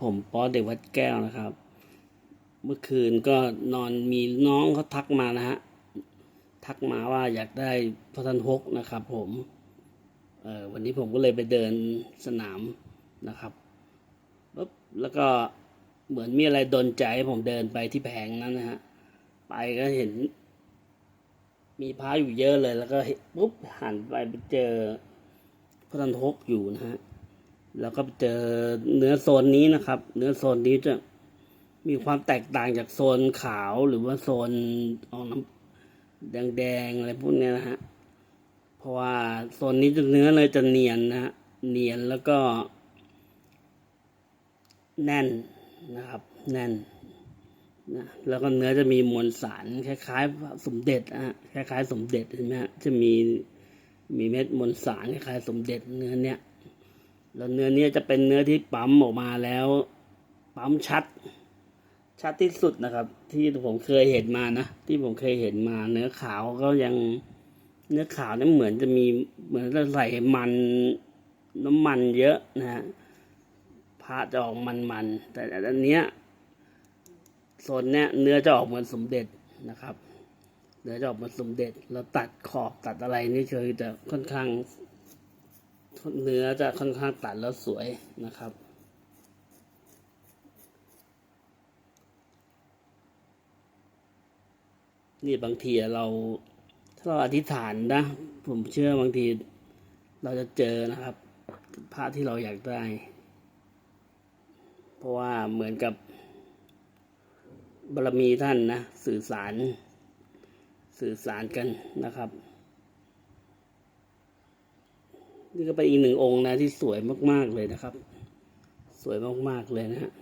ผมป๊อเด็กวัดแก้วนะครับ เมื่อคืนก็นอนมีน้องเขาทักมานะฮะ ทักมาว่าอยากได้พระทันฮกนะครับ ผมเออวันนี้ผมก็เลยไปเดินสนามนะครับปุ๊บแล้วก็เหมือนมีอะไรดนใจให้ผมเดินไปที่แผงนั้นนะฮะ ไปก็เห็น มีพระอยู่เยอะเลย แล้วก็ปุ๊บหันไปไปเจอพระทันฮกอยู่นะฮะ แล้วก็เจอเนื้อโซนนี้นะครับ เนื้อโซนนี้จะมีความแตกต่างจากโซนขาวหรือว่าโซนออกน้ำแดงๆอะไรพวกเนี้ยนะฮะ เพราะว่าโซนนี้จะเนื้อเลยจะเนียนนะฮะ เนียนแล้วก็ แน่นนะครับ แน่นนะแล้วก็เนื้อจะมีมวลสารคล้ายๆ สมเด็จนะฮะคล้ายๆ สมเด็จเห็นไหมฮะจะมีมีเม็ดมวลสารคล้ายๆสมเด็จเนื้อเนี้ย แล้วเนื้อเนี้ยจะเป็นเนื้อที่ปั๊มออกมาแล้ว ปั๊มชัด ชัดที่สุดนะครับ ที่ผมเคยเห็นมานะ ที่ผมเคยเห็นมา เนื้อขาวก็ยังเนื้อขาวนี่เหมือนจะมีเหมือนจะใส่มันน้ำมันเยอะนะฮะพระจะออกมันๆแต่อันเนี้ยโซนเนี้ยเนื้อจะออกเหมือนสมเด็จนะครับเนื้อจะออกเหมือนสมเด็จแล้วตัดขอบตัดอะไรนี่คือจะค่อนข้าง เนื้อจะค่อนข้างตัดแล้วสวยนะครับ นี่บางทีเราถ้าเราอธิษฐานนะ ผมเชื่อบางทีเราจะเจอนะครับพระที่เราอยากได้ เพราะว่าเหมือนกับบารมีท่านนะ สื่อสาร สื่อสารกันนะครับ นี่ก็เป็นอีกหนึ่งองค์นะที่สวยมาก ๆเลยนะครับ สวยมาก ๆเลยนะฮะ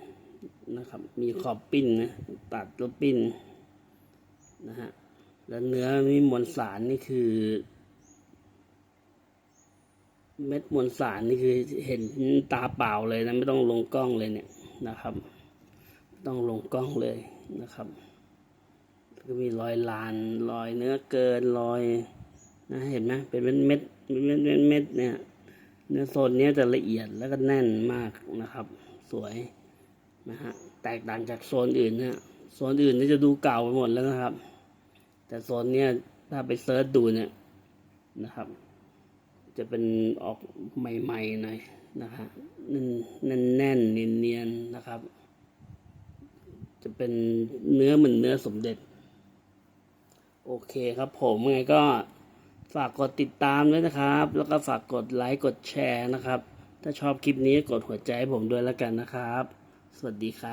นะครับ มีขอบปิ้นนะตัดแล้วปิ้นนะฮะแล้วเนื้อมีมวลสารนี่คือ เม็ดมวลสารนี่คือเห็นตาเปล่าเลยนะไม่ต้องลงกล้องเลยเนี่ยนะครับต้องลงกล้องเลยนะครับ ก็มีรอยลานรอยเนื้อเกินรอย นะเห็นไหมเป็นเม็ดเม็ดเม็ดเม็ดเนี่ยเนื้อโซนนี้จะละเอียดแล้วก็แน่นมากนะครับ สวยนะฮะแตกต่างจากโซนอื่นนะโซนอื่นนี่จะดูเก่าไปหมดแล้วนะครับ แต่โซนเนี้ยถ้าไปเซิร์ชดูเนี่ยนะครับ จะเป็นออกใหม่ๆหน่อยนะฮะแน่นแน่นแน่นเนียนเนียนๆนะครับ จะเป็นเนื้อเหมือนเนื้อสมเด็จ โอเคครับผมไงก็ ฝากกดติดตามด้วยนะครับ แล้วก็ฝากกดไลค์กดแชร์นะครับ ถ้าชอบคลิปนี้กดหัวใจให้ผมด้วยแล้วกันนะครับ สวัสดีครับ